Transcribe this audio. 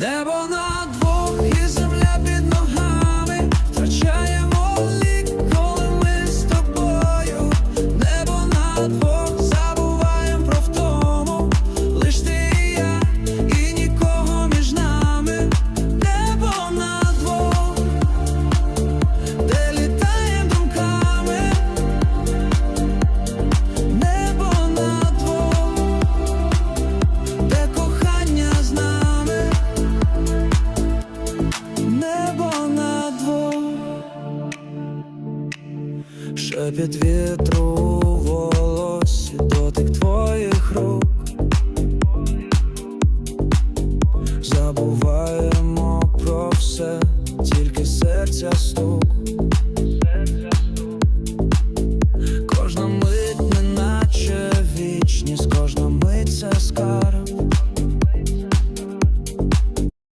Debo Шепіт вітру волосі, дотик твоїх рук. Забуваємо про все, тільки серця стук.